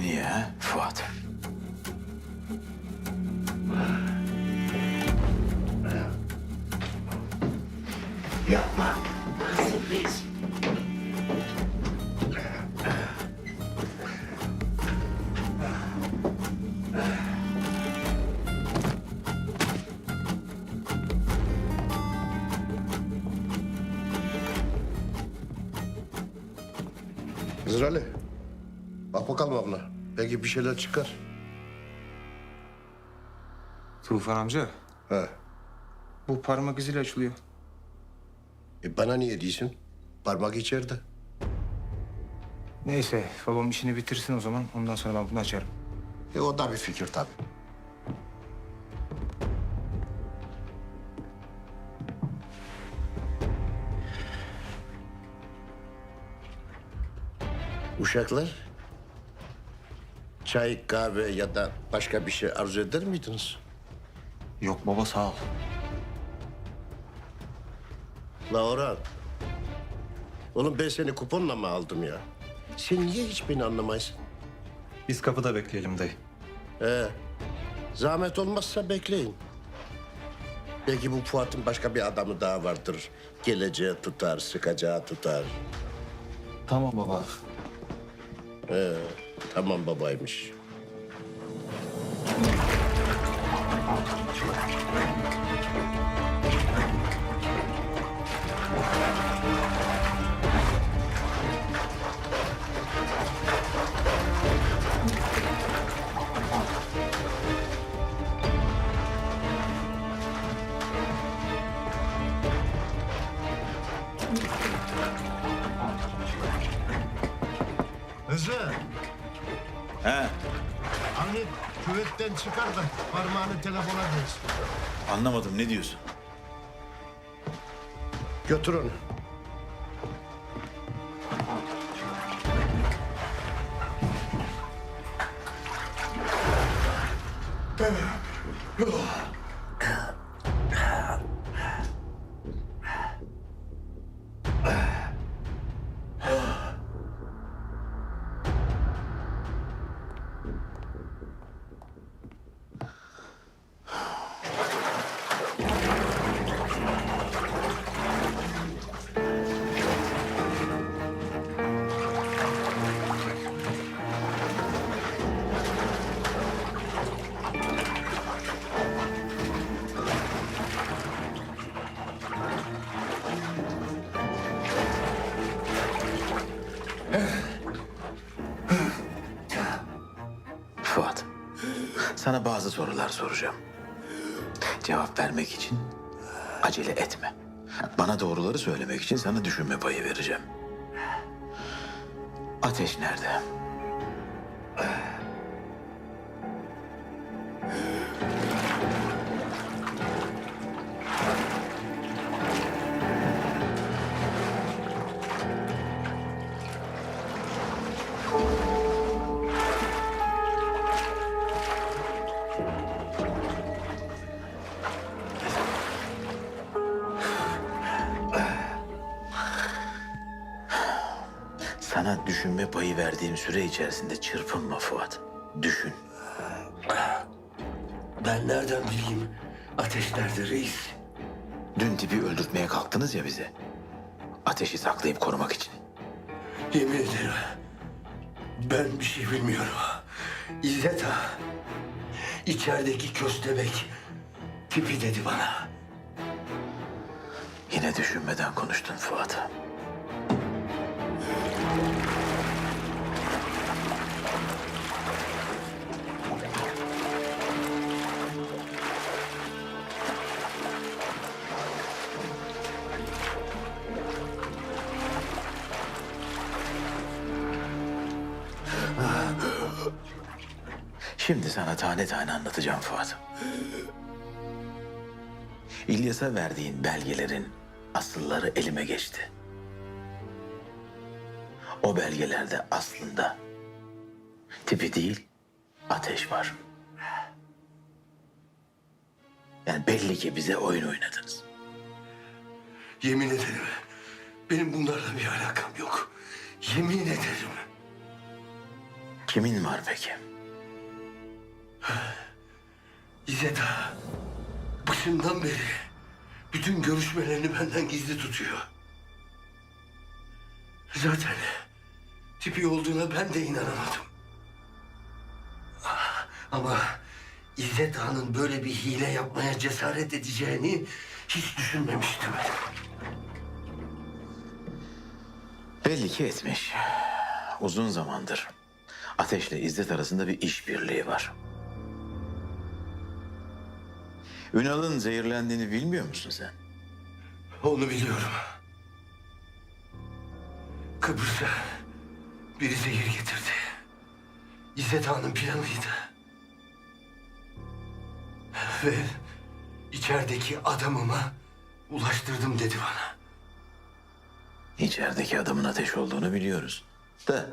diye ha Fuat? Yapma. Sürpriz. Hızır Ali. Bak bakalım abla. Belki bir şeyler çıkar. Tufan amca, He. bu parmak iziyle açılıyor. E bana niye değilsin? Parmak içeride. Neyse, babam işini bitirsin o zaman. Ondan sonra ben bunu açarım. E o da bir fikir tabii. Uşaklar, çay, kahve ya da başka bir şey arzu eder miydiniz? Yok baba sağ ol. La Orhan, oğlum ben seni kuponla mı aldım ya? Sen niye hiç beni anlamayısın? Biz kapıda bekleyelim dayı. Ee, zahmet olmazsa bekleyin. Belki bu Fuat'ın başka bir adamı daha vardır. Geleceğe tutar, sıkacağı tutar. Tamam baba. Tamam babaymış. Hızlı. He Anne küvetten çıkar da parmağını telefona değsin. anlamadım ne diyorsun? Götür onu. Fuat, sana bazı sorular soracağım. Cevap vermek için acele etme. Bana doğruları söylemek için sana düşünme payı vereceğim. Ateş nerede? Sana düşünme payı verdiğim süre içerisinde çırpınma Fuat. Düşün. Ben nereden bileyim ateş nerede reis? Dün tipi öldürtmeye kalktınız ya bize. Ateşi saklayıp korumak için. Yemin ederim ben bir şey bilmiyorum. İzzet ha. içerideki köstebek tipi dedi bana. Yine düşünmeden konuştun Fuat. Şimdi sana tane tane anlatacağım Fuat. İlyas'a verdiğin belgelerin asılları elime geçti. O belgelerde aslında tipi değil ateş var. Yani belli ki bize oyun oynadınız. Yemin ederim benim bunlarla bir alakam yok. Yemin ederim. Kimin var peki? İzzet başından beri bütün görüşmelerini benden gizli tutuyor. Zaten tipi olduğuna ben de inanamadım. Ama İzzet Ağa'nın böyle bir hile yapmaya cesaret edeceğini hiç düşünmemiştim. Belli ki etmiş. Uzun zamandır Ateş'le İzzet arasında bir işbirliği var. Ünal'ın zehirlendiğini bilmiyor musun sen? Onu biliyorum. Kıbrıs'a biri zehir getirdi. İzzet Ağa'nın planıydı. Ve içerideki adamıma ulaştırdım dedi bana. İçerideki adamın ateş olduğunu biliyoruz. Da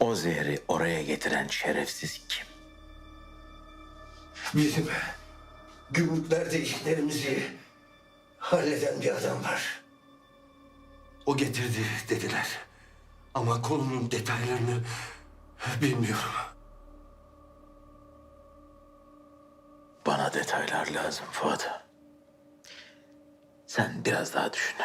o zehri oraya getiren şerefsiz kim? Bizim gümrüklerde işlerimizi halleden bir adam var. O getirdi dediler. Ama konunun detaylarını bilmiyorum. Bana detaylar lazım Fuat. Sen biraz daha düşün.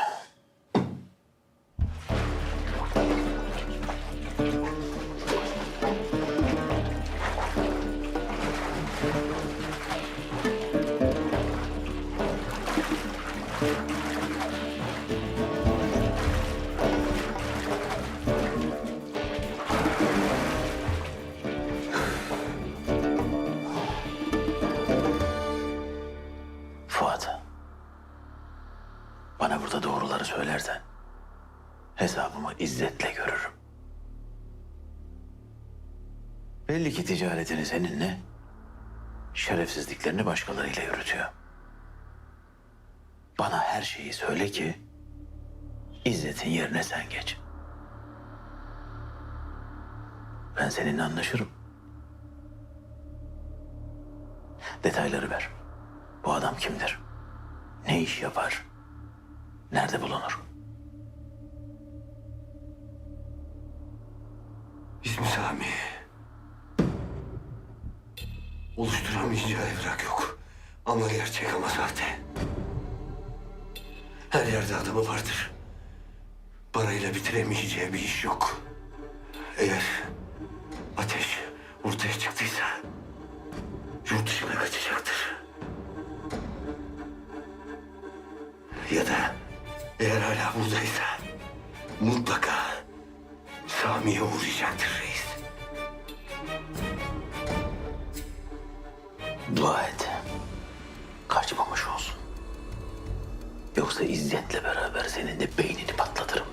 Bana burada doğruları söylersen hesabımı izzetle görürüm. Belli ki ticaretini seninle, şerefsizliklerini başkalarıyla yürütüyor. Bana her şeyi söyle ki İzzet'in yerine sen geç. Ben seninle anlaşırım. Detayları ver. Bu adam kimdir? Ne iş yapar? Nerede bulunur? İsmi Sami. Oluşturamayacağı evrak yok. Ama gerçek ama sahte. Her yerde adamı vardır. Parayla bitiremeyeceği bir iş yok. Eğer ateş ortaya çıktıysa yurt dışına kaçacaktır. Ya da eğer hala buradaysa mutlaka Sami'ye uğrayacaktır reis. Dua et. Kaçmamış olsun. Yoksa izzetle beraber senin de beynini patlatırım.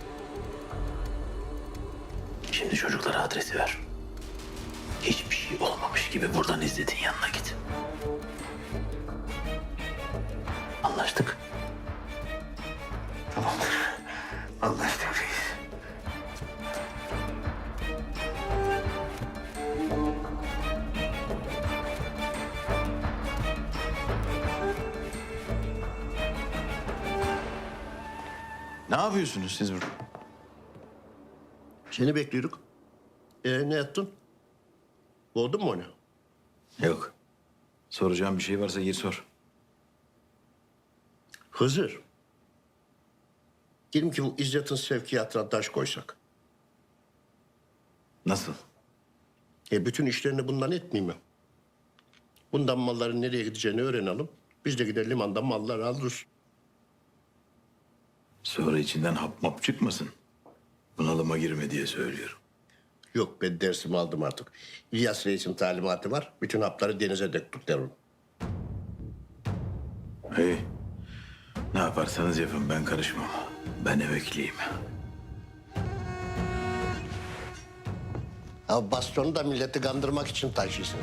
Şimdi çocuklara adresi ver. Hiçbir şey olmamış gibi buradan İzzet'in yanına git. Anlaştık. Tamamdır. Anlaştık reis. Ne yapıyorsunuz siz burada? Seni bekliyoruz. E ne yaptın? Boğdun mu onu? Yok. Soracağım bir şey varsa gir sor. Hızır. Diyelim ki bu İzzet'in sevkiyatına taş koysak. Nasıl? E bütün işlerini bundan etmeyeyim mi? Bundan malların nereye gideceğini öğrenelim. Biz de gider limandan malları alırız. Sonra içinden hap map çıkmasın. Bunalıma girme diye söylüyorum. Yok ben dersimi aldım artık. İlyas Reis'in talimatı var. Bütün hapları denize döktük derim. İyi. Ne yaparsanız yapın ben karışmam. Ben emekliyim. Ya bastonu da milleti kandırmak için taşıyorsun.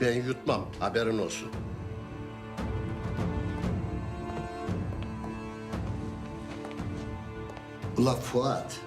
Ben yutmam, haberin olsun. Ula Fuat,